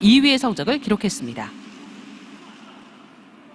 2위의 성적을 기록했습니다.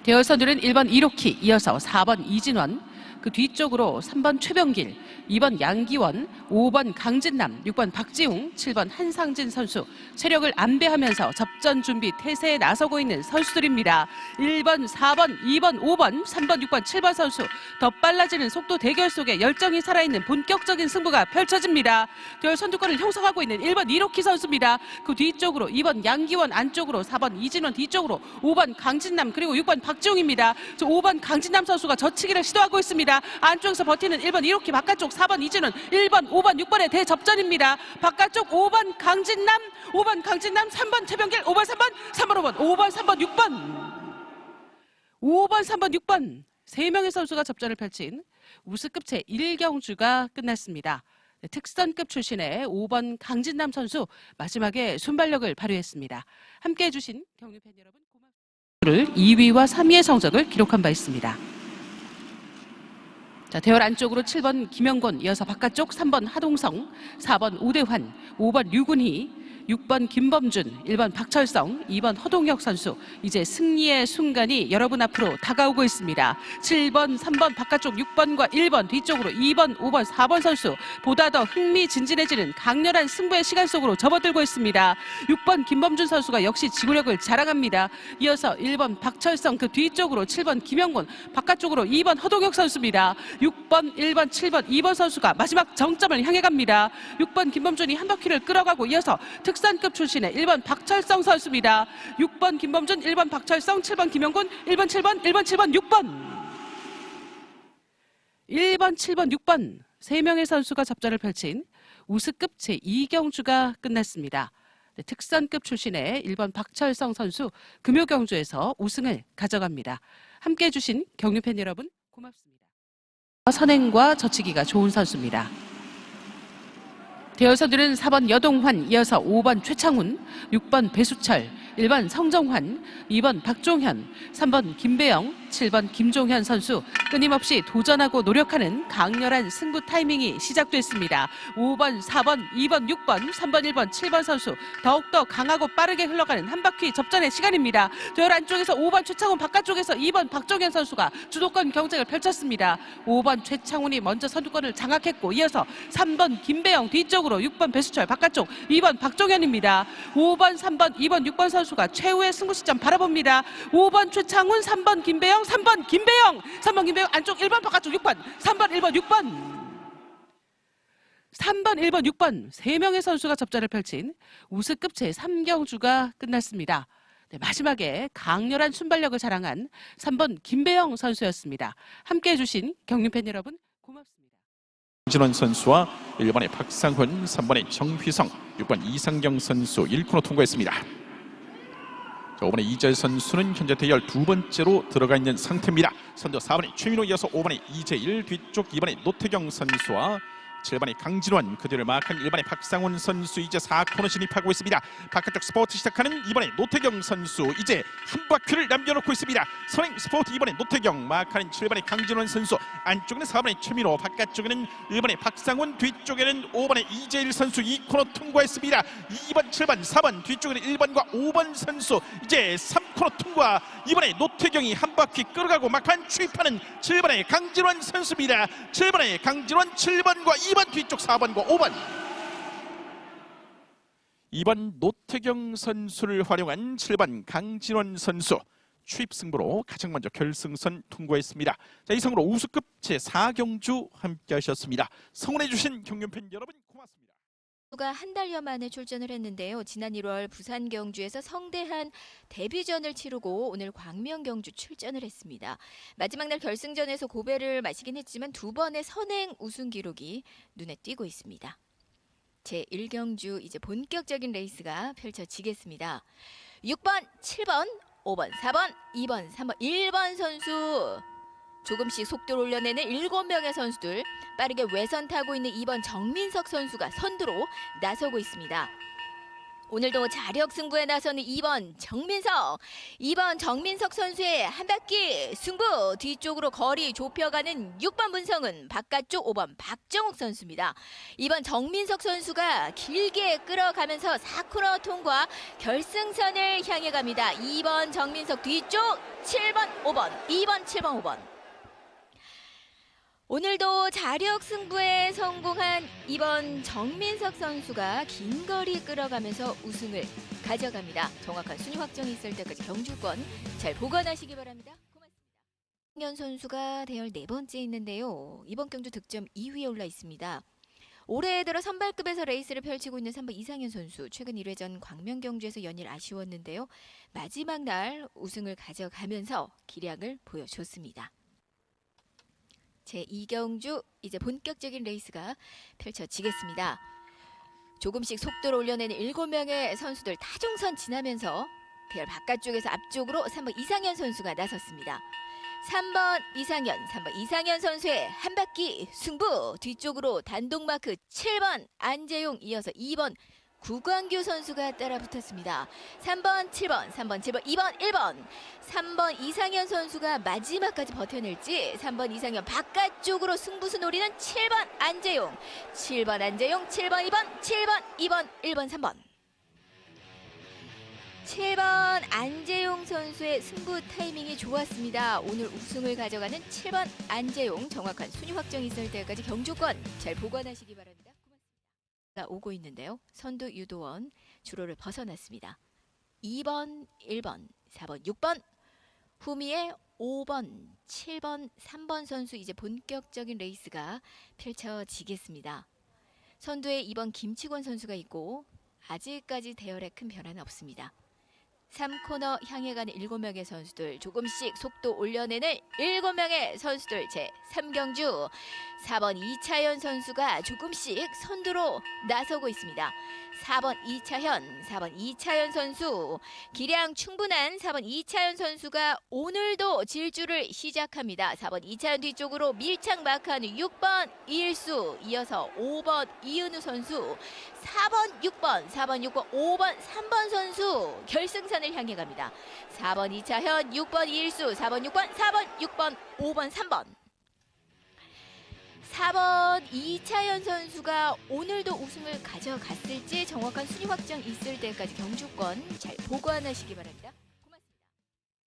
대열선들은 1번 이로키, 이어서 4번 이진원, 그 뒤쪽으로 3번 최병길, 2번 양기원, 5번 강진남, 6번 박지웅, 7번 한상진 선수 체력을 안배하면서 접전 준비 태세에 나서고 있는 선수들입니다. 1번, 4번, 2번, 5번, 3번, 6번, 7번 선수 더 빨라지는 속도 대결 속에 열정이 살아있는 본격적인 승부가 펼쳐집니다. 대열 선두권을 형성하고 있는 1번 이로키 선수입니다. 그 뒤쪽으로 2번 양기원 안쪽으로 4번 이진원 뒤쪽으로 5번 강진남 그리고 6번 박지웅입니다. 저 5번 강진남 선수가 젖히기를 시도하고 있습니다. 안쪽에서 버티는 1번 이로키 바깥쪽 4번 이진원 1번 5번 6번의 대접전입니다. 바깥쪽 5번 강진남 5번 강진남 3번 최병길 5번 3번 3번 5번 5번 3번 6번 5번 3번 6번 세 명의 선수가 접전을 펼친 우스급 제 1경주가 끝났습니다. 네, 특선급 출신의 5번 강진남 선수 마지막에 순발력을 발휘했습니다. 함께해 주신 경유 팬 여러분 고맙습니다. 2위와 3위의 성적을 기록한 바 있습니다. 자, 대열 안쪽으로 7번 김영곤, 이어서 바깥쪽 3번 하동성, 4번 오대환, 5번 류군희, 6번 김범준, 1번 박철성, 2번 허동혁 선수. 이제 승리의 순간이 여러분 앞으로 다가오고 있습니다. 7번, 3번 바깥쪽 6번과 1번 뒤쪽으로 2번, 5번, 4번 선수. 보다 더 흥미진진해지는 강렬한 승부의 시간 속으로 접어들고 있습니다. 6번 김범준 선수가 역시 지구력을 자랑합니다. 이어서 1번 박철성 그 뒤쪽으로 7번 김영곤, 바깥쪽으로 2번 허동혁 선수입니다. 6번, 1번, 7번, 2번 선수가 마지막 정점을 향해 갑니다. 6번 김범준이 한 바퀴를 끌어가고 이어서 특 산급 출신의 1번 박철성 선수입니다. 6번 김범준, 1번 박철성, 7번 김영곤, 1번, 7번, 1번, 7번, 6번. 1번, 7번, 6번 세 명의 선수가 접전을 펼친 우스급 제2경주가 끝났습니다. 네, 특선급 출신의 1번 박철성 선수 금요 경주에서 우승을 가져갑니다. 함께해 주신 경유팬 여러분 고맙습니다. 선행과 젖히기가 좋은 선수입니다. 대여선들은 4번 여동환, 이어서 5번 최창훈, 6번 배수철, 1번 성정환, 2번 박종현, 3번 김배영, 7번 김종현 선수 끊임없이 도전하고 노력하는 강렬한 승부 타이밍이 시작됐습니다. 5번, 4번, 2번, 6번, 3번, 1번, 7번 선수 더욱더 강하고 빠르게 흘러가는 한 바퀴 접전의 시간입니다. 대열 안쪽에서 5번 최창훈, 바깥쪽에서 2번 박종현 선수가 주도권 경쟁을 펼쳤습니다. 5번 최창훈이 먼저 선두권을 장악했고 이어서 3번 김배영 뒤쪽으로 6번 배수철 바깥쪽 2번 박종현입니다. 5번, 3번, 2번, 6번 선수 가 최후의 승부 시점 바라봅니다. 5번 최창훈, 3번 김배영, 3번 김배영, 3번 김배영 안쪽 1번 바깥쪽 6번, 3번 1번 6번. 3번, 1번, 6번 세 명의 선수가 접전을 펼친 우스급 제3경주가 끝났습니다. 네, 마지막에 강렬한 순발력을 자랑한 3번 김배영 선수였습니다. 함께해 주신 경륜팬 여러분 고맙습니다. 진원 선수와 1번의 박상훈, 3번의 정휘성, 6번 이상경 선수 1코너 통과했습니다. 자, 5번의 이재 선수는 현재 대열 두 번째로 들어가 있는 상태입니다. 선두 4번의 최민호 이어서 5번의 이재일 뒤쪽 2번의 노태경 선수와 7번의 강진원 그 뒤를 마크한 1번의 박상훈 선수 이제 4코너 진입하고 있습니다. 바깥쪽 스포트 시작하는 2번의 노태경 선수 이제 한 바퀴를 남겨놓고 있습니다. 선행 스포트 2번의 노태경 마크하는 7번의 강진원 선수 안쪽에는 4번의 최민호 바깥쪽에는 1번의 박상훈 뒤쪽에는 5번의 이재일 선수 2코너 통과했습니다. 2번 7번 4번 뒤쪽에는 1번과 5번 선수 이제 3코너 통과 이번에 노태경이 한 바퀴 끌어가고 막판 추입하는 7번의 강진원 선수입니다. 7번의 강진원 7번과 2번 뒤쪽 4번과 5번 2번 노태경 선수를 활용한 7번 강진원 선수 추입 승부로 가장 먼저 결승선 통과했습니다. 자 이상으로 우수급 제4경주 함께 하셨습니다. 성원해 주신 경륜팬 여러분 가 한 달여 만에 출전을 했는데요. 지난 1월 부산 경주에서 성대한 데뷔전을 치르고 오늘 광명 경주 출전을 했습니다. 마지막 날 결승전에서 고배를 마시긴 했지만 두 번의 선행 우승 기록이 눈에 띄고 있습니다. 제 1경주 이제 본격적인 레이스가 펼쳐지겠습니다. 6번, 7번, 5번, 4번, 2번, 3번, 1번 선수 조금씩 속도를 올려내는 7명의 선수들 빠르게 외선 타고 있는 2번 정민석 선수가 선두로 나서고 있습니다. 오늘도 자력 승부에 나서는 2번 정민석. 2번 정민석 선수의 한 바퀴 승부 뒤쪽으로 거리 좁혀가는 6번 문성은 바깥쪽 5번 박정욱 선수입니다. 2번 정민석 선수가 길게 끌어가면서 4코너 통과 결승선을 향해 갑니다. 2번 정민석 뒤쪽 7번 5번 2번 7번 5번 오늘도 자력 승부에 성공한 이번 정민석 선수가 긴 거리 끌어가면서 우승을 가져갑니다. 정확한 순위 확정이 있을 때까지 경주권 잘 보관하시기 바랍니다. 고맙습니다. 현 선수가 대열 네 번째 있는데요. 이번 경주 득점 2위에 올라 있습니다. 올해 들어 선발급에서 레이스를 펼치고 있는 3번 이상현 선수 최근 1회전 광명 경주에서 연일 아쉬웠는데요. 마지막 날 우승을 가져가면서 기량을 보여줬습니다. 제 2경주 이제 본격적인 레이스가 펼쳐지겠습니다. 조금씩 속도를 올려내는 7명의 선수들 타종선 지나면서 대열 바깥쪽에서 앞쪽으로 3번 이상현 선수가 나섰습니다. 3번 이상현, 3번 이상현 선수의 한 바퀴 승부 뒤쪽으로 단독 마크 7번 안재용 이어서 2번 구광규 선수가 따라 붙었습니다. 3번, 7번, 3번, 7번, 2번, 1번. 3번 이상현 선수가 마지막까지 버텨낼지 3번 이상현 바깥쪽으로 승부수 노리는 7번 안재용 7번 안재용 7번 2번 7번 2번 1번 3번 7번 안재용 선수의 승부 타이밍이 좋았습니다. 오늘 우승을 가져가는 7번 안재용 정확한 순위 확정이 있을 때까지 경주권 잘 보관하시기 바랍니다. 오고 있는데요. 선두 유도원 주로를 벗어났습니다. 2번, 1번, 4번, 6번 후미의 5번, 7번, 3번 선수 이제 본격적인 레이스가 펼쳐지겠습니다. 선두에 2번 김치권 선수가 있고 아직까지 대열에 큰 변화는 없습니다. 3코너 향해 가는 7명의 선수들 조금씩 속도 올려내는 7명의 선수들 제 3경주 4번 이차현 선수가 조금씩 선두로 나서고 있습니다. 4번 이차현, 4번 이차현 선수 기량 충분한 4번 이차현 선수가 오늘도 질주를 시작합니다. 4번 이차현 뒤쪽으로 밀착 마크하는 6번 이일수 이어서 5번 이은우 선수 4번 6번 4번 6번 5번 3번 선수 결승선을 향해 갑니다. 4번 이차현 6번 이일수 4번 6번 4번 6번 5번 3번 4번 이차현 선수가 오늘도 우승을 가져갔을지 정확한 순위 확정 있을 때까지 경주권 잘 보관하시기 바랍니다. 고맙습니다.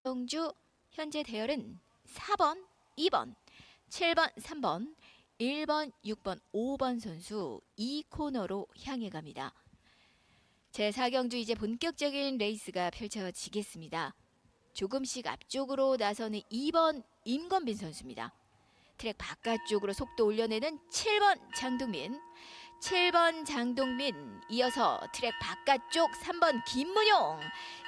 경주 현재 대열은 4번, 2번, 7번, 3번, 1번, 6번, 5번 선수 2코너로 향해 갑니다. 제4경주 이제 본격적인 레이스가 펼쳐지겠습니다. 조금씩 앞쪽으로 나서는 2번 임건빈 선수입니다. 트랙 바깥쪽으로 속도 올려내는 7번 장동민 7번 장동민 이어서 트랙 바깥쪽 3번 김문용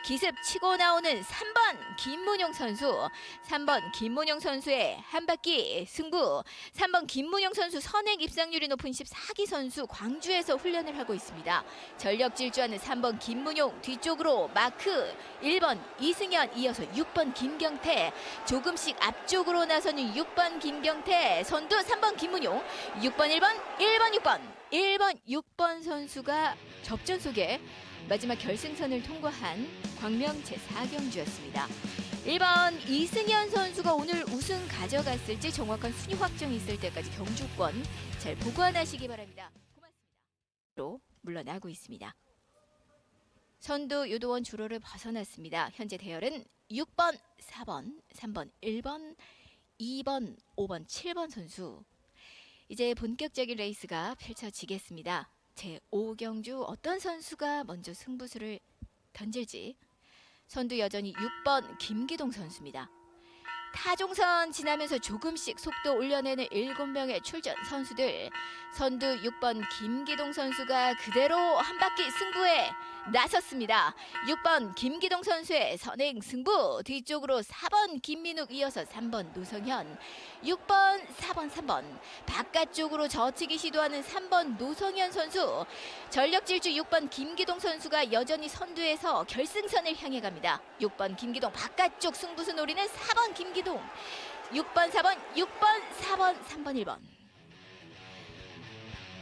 기습 치고 나오는 3번 김문용 선수. 3번 김문용 선수의 한 바퀴 승부. 3번 김문용 선수 선행 입상률이 높은 14기 선수 광주에서 훈련을 하고 있습니다. 전력 질주하는 3번 김문용 뒤쪽으로 마크 1번 이승현 이어서 6번 김경태. 조금씩 앞쪽으로 나서는 6번 김경태 선두 3번 김문용 6번 1번 1번 6번 1번 6번 선수가 접전 속에 마지막 결승선을 통과한 광명 제4경주였습니다. 1번 이승현 선수가 오늘 우승 가져갔을지 정확한 순위 확정이 있을 때까지 경주권 잘 보관하시기 바랍니다. 고맙습니다. 로 물러나고 있습니다. 선두 유도원 주로를 벗어났습니다. 현재 대열은 6번, 4번, 3번, 1번, 2번, 5번, 7번 선수 이제 본격적인 레이스가 펼쳐지겠습니다. 제 5경주 어떤 선수가 먼저 승부수를 던질지 선두 여전히 6번 김기동 선수입니다. 타종선 지나면서 조금씩 속도 올려내는 7명의 출전 선수들 선두 6번 김기동 선수가 그대로 한 바퀴 승부에 나섰습니다. 6번 김기동 선수의 선행 승부 뒤쪽으로 4번 김민욱 이어서 3번 노성현 6번 4번 3번 바깥쪽으로 젖히기 시도하는 3번 노성현 선수 전력 질주 6번 김기동 선수가 여전히 선두에서 결승선을 향해 갑니다. 6번 김기동 바깥쪽 승부수 노리는 4번 김기동 6번 4번 6번 4번 3번 1번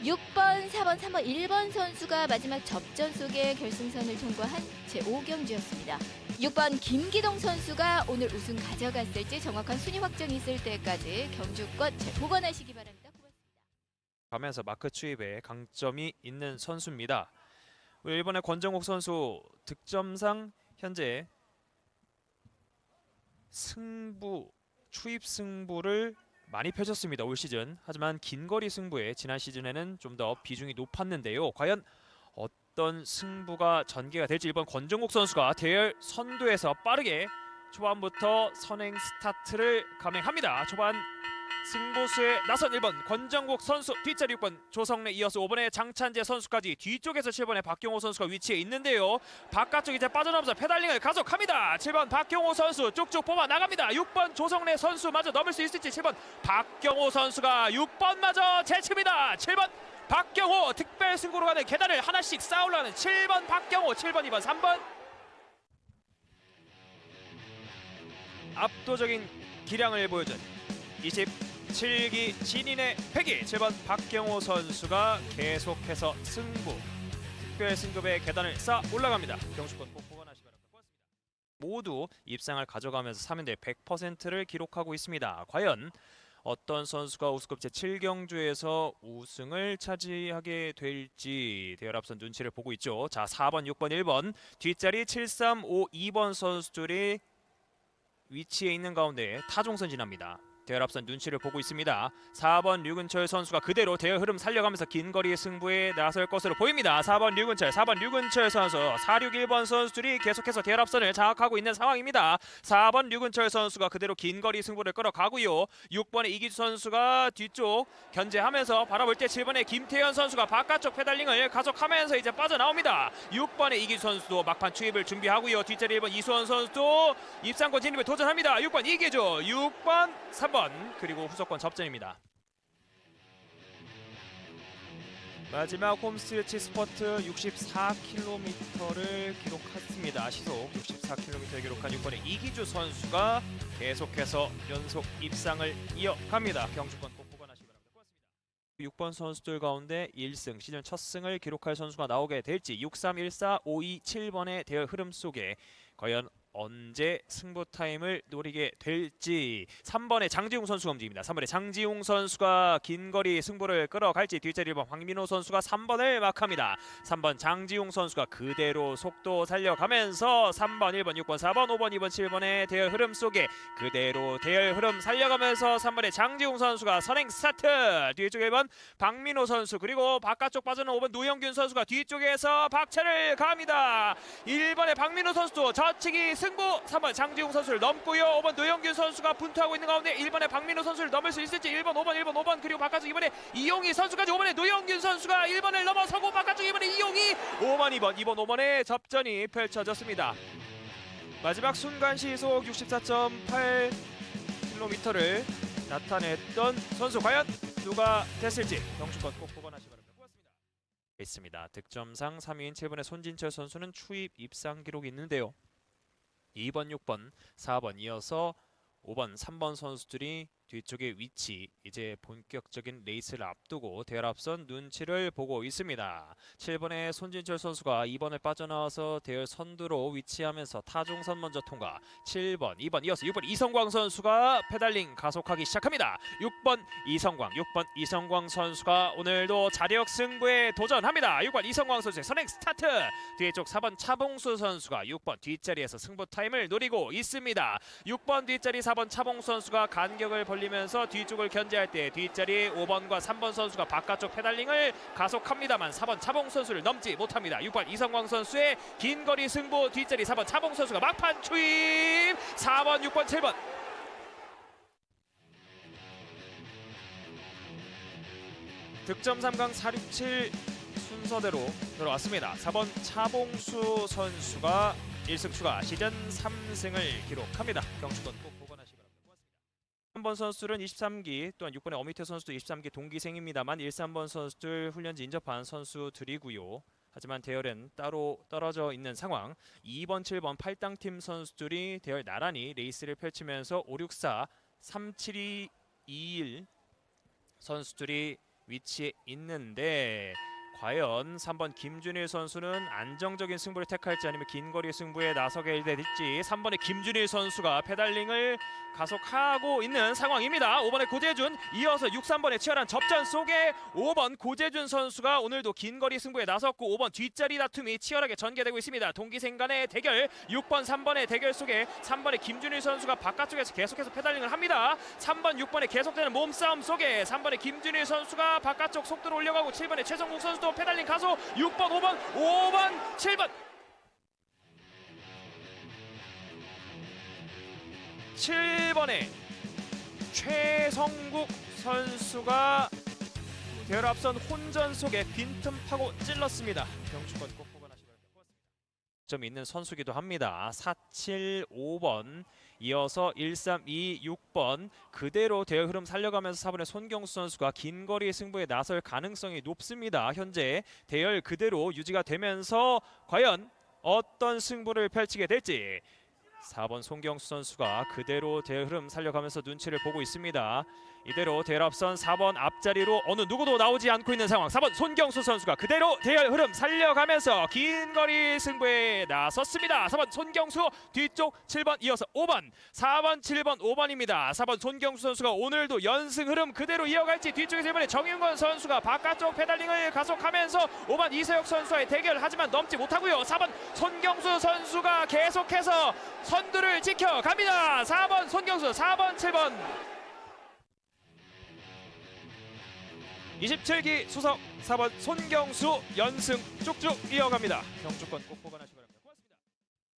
6번, 4번, 3번, 1번 선수가 마지막 접전 속에 결승선을 통과한 제5경주였습니다. 6번 김기동 선수가 오늘 우승 가져갔을지 정확한 순위 확정이 있을 때까지 경주권 잘 보관하시기 바랍니다. 가면서 마크 추입에 강점이 있는 선수입니다. 일본의 권정욱 선수 득점상 현재 승부 추입 승부를 많이 펼쳤습니다 올 시즌. 하지만 긴 거리 승부에 지난 시즌에는 좀 더 비중이 높았는데요. 과연 어떤 승부가 전개가 될지 일본 권정욱 선수가 대열 선두에서 빠르게 초반부터 선행 스타트를 감행합니다. 초반 승부수에 나선 1번 권정국 선수 뒷자리 6번 조성래 이어서 5번에 장찬재 선수까지 뒤쪽에서 7번에 박경호 선수가 위치해 있는데요. 바깥쪽 이제 빠져나오면서 페달링을 가속합니다. 7번 박경호 선수 쭉쭉 뽑아 나갑니다. 6번 조성래 선수 마저 넘을 수 있을지 7번 박경호 선수가 6번 마저 제칩니다. 7번 박경호 특별 승부로 가는 계단을 하나씩 올라가는 7번 박경호 7번 2번 3번. 압도적인 기량을 보여준 27기 신인의 패기 7번 박경호 선수가 계속해서 승부 특별 승급의 계단을 쌓아 올라갑니다. 고맙습니다. 모두 입상을 가져가면서 3연대 100%를 기록하고 있습니다. 과연 어떤 선수가 우승급 제7경주에서 우승을 차지하게 될지 대열 앞선 눈치를 보고 있죠. 자, 4번, 6번, 1번 뒷자리 7, 3, 5, 2번 선수들이 위치에 있는 가운데 타종선 지납니다. 대열 앞선 눈치를 보고 있습니다. 4번 류근철 선수가 그대로 대열 흐름 살려가면서 긴 거리 승부에 나설 것으로 보입니다. 4번 류근철, 4번 류근철 선수, 461번 선수들이 계속해서 대열 앞선을 장악하고 있는 상황입니다. 4번 류근철 선수가 그대로 긴 거리 승부를 끌어가고요. 6번의 이기주 선수가 뒤쪽 견제하면서 바라볼 때 7번의 김태현 선수가 바깥쪽 페달링을 가속하면서 이제 빠져나옵니다. 6번의 이기주 선수도 막판 추입을 준비하고요. 뒷자리 1번 이수원 선수도 입상권 진입에 도전합니다. 6번 이기주, 6번, 3번 그리고 후속권 접전입니다. 마지막 홈스트레치 스퍼트 64km를 기록했습니다. 시속 64km를 기록한 6번의 이기주 선수가 계속해서 연속 입상을 이어갑니다. 경주권 꼭 보관하시기 바랍니다. 고맙습니다. 6번 선수들 가운데 1승 시즌 첫 승을 기록할 선수가 나오게 될지 6314 527번의 대열 흐름 속에 과연 언제 승부 타임을 노리게 될지 3번의 장지웅 선수가 움직입니다. 3번의 장지웅 선수가 긴 거리 승부를 끌어갈지 뒷자리 1번 황민호 선수가 3번을 막합니다. 3번 장지웅 선수가 그대로 속도 살려가면서 3번, 1번, 6번, 4번, 5번, 2번, 7번의 대열 흐름 속에 그대로 대열 흐름 살려가면서 3번의 장지웅 선수가 선행 스타트 뒤쪽 1번 박민호 선수 그리고 바깥쪽 빠져는 5번 노영균 선수가 뒤쪽에서 박차를 가합니다. 1번의 박민호 선수도 저치기 승부 3번 장지웅 선수를 넘고요. 5번 노영균 선수가 분투하고 있는 가운데 1번의 박민호 선수를 넘을 수 있을지 1번 5번 1번 5번 그리고 바깥쪽 2번에 이용희 선수까지 5번에 노영균 선수가 1번을 넘어서고 바깥쪽 2번에 이용희 5번 2번 2번 5번의 접전이 펼쳐졌습니다. 마지막 순간 시속 64.8km를 나타냈던 선수 과연 누가 됐을지 경주권 꼭 보관하시기 바랍니다. 있습니다. 득점상 3위인 7번의 손진철 선수는 추입 입상 기록이 있는데요. 2번, 6번, 4번 이어서 5번, 3번 선수들이 뒤쪽에 위치 이제 본격적인 레이스를 앞두고 대열 앞선 눈치를 보고 있습니다. 7번의 손진철 선수가 2번을 빠져나와서 대열 선두로 위치하면서 타종선 먼저 통과. 7번, 2번 이어서 6번 이성광 선수가 페달링 가속하기 시작합니다. 6번 이성광, 6번 이성광 선수가 오늘도 자력 승부에 도전합니다. 6번 이성광 선수의 선행 스타트. 뒤쪽 4번 차봉수 선수가 6번 뒷자리에서 승부 타임을 노리고 있습니다. 6번 뒷자리 4번 차봉 선수가 간격을 벌 리면서 뒤쪽을 견제할 때 뒷자리 5번과 3번 선수가 바깥쪽 페달링을 가속합니다만 4번 차봉 선수를 넘지 못합니다. 6번 이성광 선수의 긴 거리 승부 뒷자리 4번 차봉 선수가 막판 추임 4번 6번 7번 득점 3강 467 순서대로 들어왔습니다. 4번 차봉수 선수가 1승 추가 시즌 3승을 기록합니다. 경주권 꼭 3번 선수들은 23기 또한 6번의 어미태 선수도 23기 동기생입니다만 1, 3번 선수들 훈련지 인접한 선수들이고요. 하지만 대열은 따로 떨어져 있는 상황. 2번, 7번 8당팀 선수들이 대열 나란히 레이스를 펼치면서 564, 372, 21 선수들이 위치에 있는데 과연 3번 김준일 선수는 안정적인 승부를 택할지 아니면 긴 거리 승부에 나서게 될지 3번의 김준일 선수가 페달링을 가속하고 있는 상황입니다. 5번의 고재준 이어서 6, 3번의 치열한 접전 속에 5번 고재준 선수가 오늘도 긴 거리 승부에 나섰고 5번 뒷자리 다툼이 치열하게 전개되고 있습니다. 동기생 간의 대결 6번, 3번의 대결 속에 3번의 김준일 선수가 바깥쪽에서 계속해서 페달링을 합니다. 3번, 6번의 계속되는 몸싸움 속에 3번의 김준일 선수가 바깥쪽 속도를 올려가고 7번의 최성국 선수도 페달링 가속 6번, 5번, 5번, 7번 7번에 최성국 선수가 대열 앞선 혼전 속에 빈틈 파고 찔렀습니다. 경축권 꼭 보관하시기 바랍니다. 점 있는 선수기도 합니다. 475번 이어서 1326번 그대로 대열 흐름 살려가면서 4번의 손경수 선수가 긴 거리 승부에 나설 가능성이 높습니다. 현재 대열 그대로 유지가 되면서 과연 어떤 승부를 펼치게 될지 4번 송경수 선수가 그대로 대열 흐름 살려가면서 눈치를 보고 있습니다. 이대로 대열 앞선 4번 앞자리로 어느 누구도 나오지 않고 있는 상황. 4번 손경수 선수가 그대로 대열 흐름 살려가면서 긴 거리 승부에 나섰습니다. 4번 손경수 뒤쪽 7번 이어서 5번 4번 7번 5번입니다. 4번 손경수 선수가 오늘도 연승 흐름 그대로 이어갈지 뒤쪽에서 이번에 정윤건 선수가 바깥쪽 페달링을 가속하면서 5번 이세혁 선수와의 대결 하지만 넘지 못하고요. 4번 손경수 선수가 계속해서 선두를 지켜갑니다. 4번 손경수 4번 7번 27기 수석 4번 손경수 연승 쭉쭉 이어갑니다. 경주권 꼭 보관하시기 바랍니다. 고맙습니다.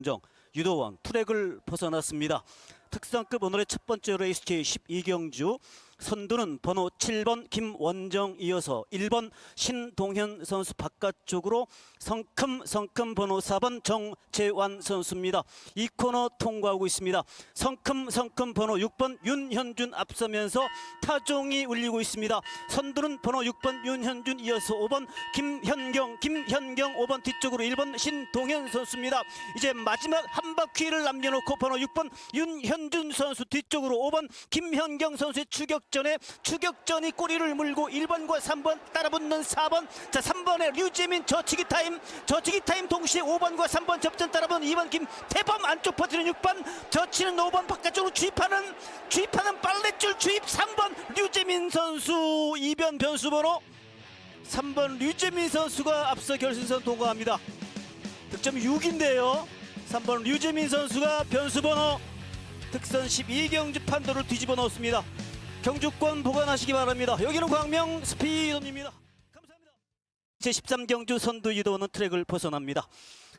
정 유도원 트랙을 벗어났습니다. 특성급 오늘의 첫 번째 레이스 제12경주 선두는 번호 7번 김원정 이어서 1번 신동현 선수 바깥쪽으로 성큼 성큼 번호 4번 정재환 선수입니다. 이 코너 통과하고 있습니다. 성큼 성큼 번호 6번 윤현준 앞서면서 타종이 울리고 있습니다. 선두는 번호 6번 윤현준 이어서 5번 김현경 김현경 5번 뒤쪽으로 1번 신동현 선수입니다. 이제 마지막 한 바퀴를 남겨놓고 번호 6번 윤현준 선수 뒤쪽으로 5번 김현경 선수의 추격 전에 추격전이 꼬리를 물고 1번과 3번 따라붙는 4번 자 3번의 류재민 저치기 타임 저치기 타임 동시에 5번과 3번 접전 따라붙는 2번 김태범 안쪽 퍼지는 6번 저치는 5번 바깥쪽으로 주입하는 주입하는 빨래줄 주입 3번 류재민 선수 이변 변수 번호 3번 류재민 선수가 앞서 결승선 통과합니다. 득점이 6인데요. 3번 류재민 선수가 변수 번호 특선 12경주 판도를 뒤집어 넣었습니다. 경주권 보관하시기 바랍니다. 여기는 광명 스피드입니다. 감사합니다. 제13 경주 선두 이도는 트랙을 벗어납니다.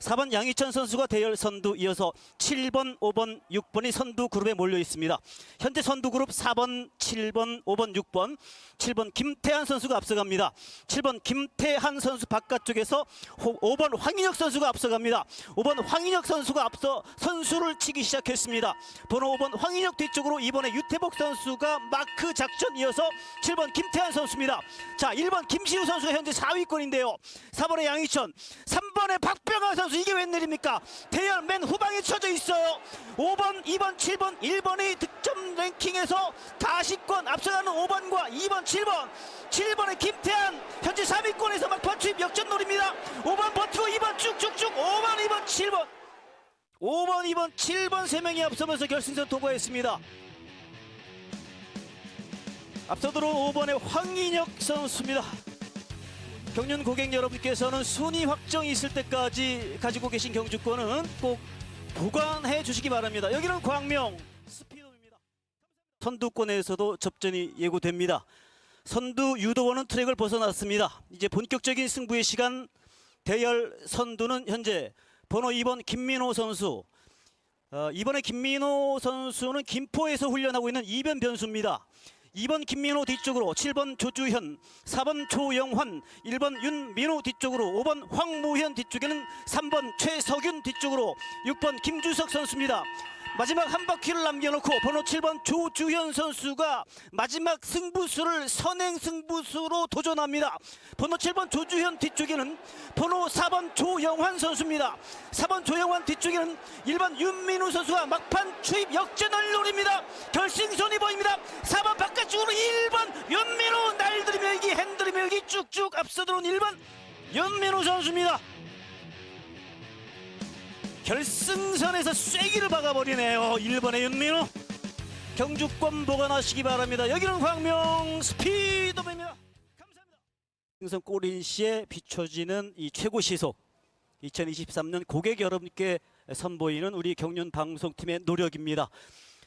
4번 양희천 선수가 대열 선두 이어서 7번, 5번, 6번이 선두 그룹에 몰려 있습니다. 현재 선두 그룹 4번, 7번, 5번, 6번, 7번 김태한 선수가 앞서갑니다. 7번 김태한 선수 바깥쪽에서 5번 황인혁 선수가 앞서갑니다. 5번 황인혁 선수가 앞서 선수를 치기 시작했습니다. 번호 5번 황인혁 뒤쪽으로 2번에 유태복 선수가 마크 작전 이어서 7번 김태한 선수입니다. 자, 1번 김시우 선수가 현재 4위권인데요. 4번에 양희천, 3번에 박병하 선수 이게 웬일입니까? 대열 맨 후방에 쳐져 있어요. 5번, 2번, 7번, 1번이 득점 랭킹에서 다시권 앞서가는 5번과 2번, 7번. 7번의 김태한 현재 3위권에서 막판 투입 역전 노립니다. 5번 버티고 2번 쭉쭉쭉 5번, 2번, 7번. 5번, 2번, 7번 세 명이 앞서면서 결승선 통과했습니다. 앞서 들어온 5번의 황인혁 선수입니다. 경륜 고객 여러분께서는 순위 확정이 있을 때까지 가지고 계신 경주권은 꼭 보관해 주시기 바랍니다. 여기는 광명 스피드입니다. 선두권에서도 접전이 예고됩니다. 선두 유도원은 트랙을 벗어났습니다. 이제 본격적인 승부의 시간 대열 선두는 현재 번호 2번 김민호 선수 어, 이번에 김민호 선수는 김포에서 훈련하고 있는 이변 변수입니다. 2번 김민호 뒤쪽으로 7번 조주현 4번 조영환 1번 윤민호 뒤쪽으로 5번 황무현 뒤쪽에는 3번 최석윤 뒤쪽으로 6번 김주석 선수입니다. 마지막 한 바퀴를 남겨놓고 번호 7번 조주현 선수가 마지막 승부수를 선행 승부수로 도전합니다. 번호 7번 조주현 뒤쪽에는 번호 4번 조영환 선수입니다. 4번 조영환 뒤쪽에는 1번 윤민우 선수가 막판 추입 역전을 노립니다. 결승선이 보입니다. 4번 바깥쪽으로 1번 윤민우 날들이며 이기 핸들이 거리 밀기 쭉쭉 앞서 들어온 1번 연민호 선수입니다. 결승선에서 쐐기를 박아버리네요. 1번의 연민호. 경주권 보관하시기 바랍니다. 여기는 광명 스피드맨입니다. 감사합니다. 승선 꼬린 시에 비춰지는 이 최고 시속 2023년 고객 여러분께 선보이는 우리 경륜 방송팀의 노력입니다.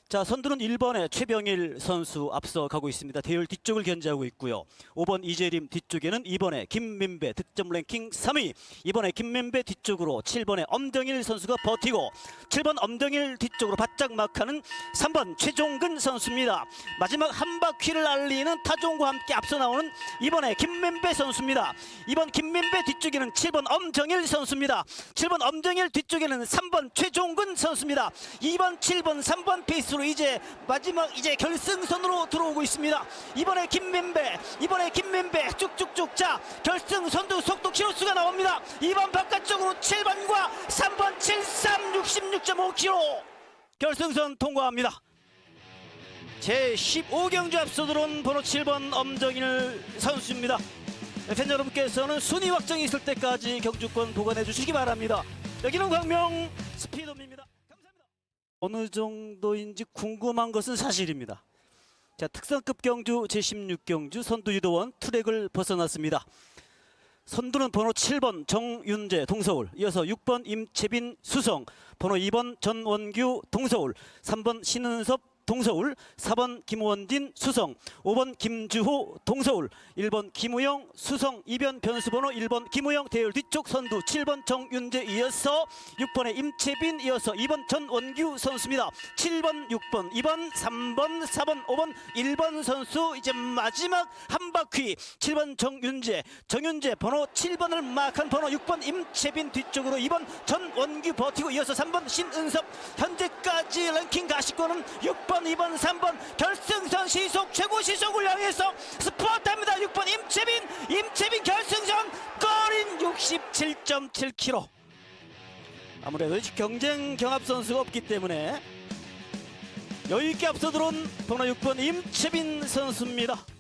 자, 선두는 1번의 최병일 선수 앞서 가고 있습니다. 대열 뒤쪽을 견제하고 있고요. 5번 이재림 뒤쪽에는 2번의 김민배 득점 랭킹 3위. 이번에 김민배 뒤쪽으로 7번의 엄정일 선수가 버티고 7번 엄정일 뒤쪽으로 바짝 막하는 3번 최종근 선수입니다. 마지막 한 바퀴를 알리는 타종과 함께 앞서 나오는 이번에 김민배 선수입니다. 이번 김민배 뒤쪽에는 7번 엄정일 선수입니다. 7번 엄정일 뒤쪽에는 3번 최종근 선수입니다. 2번, 7번, 3번 페이스로 이제 마지막 이제 결승선으로 들어오고 있습니다. 이번에 김민배, 이번에 김민배 쭉쭉쭉 자 결승 선두 속도 키로수가 나옵니다. 2번 바깥쪽으로 7번과 3번 73 66.5km 결승선 통과합니다. 제 15경주 앞서 들어온 번호 7번 엄정일 선수입니다. 네, 팬 여러분께서는 순위 확정이 있을 때까지 경주권 보관해 주시기 바랍니다. 여기는 광명 스피드입니다. 감사합니다. 어느 정도인지 궁금한 것은 사실입니다. 자, 특성급 경주 제16경주 선두 유도원 트랙을 벗어났습니다. 선두는 번호 7번 정윤재 동서울, 이어서 6번 임채빈 수성, 번호 2번 전원규 동서울, 3번 신은섭 동서울, 4번 김원진 수성, 5번 김주호 동서울, 1번 김우영 수성, 2변 변수 번호 1번 김우영 대열 뒤쪽 선두 7번 정윤재 이어서 6번의 임채빈 이어서 2번 전원규 선수입니다. 7번, 6번, 2번, 3번, 4번, 5번, 1번 선수 이제 마지막 한 바퀴 7번 정윤재, 정윤재 번호 7번을 마크한 번호 6번 임채빈 뒤쪽으로 2번 전원규 버티고 이어서 3번 신은섭 현재까지 랭킹 가시권은 6 번, 2번, 3번 결승선 시속 최고 시속을 향해서 스포트합니다. 6번 임채빈, 임채빈 결승선 거린 67.7km. 아무래도 경쟁 경합 선수가 없기 때문에 여유 있게 앞서 들어온 번호 6번 임채빈 선수입니다.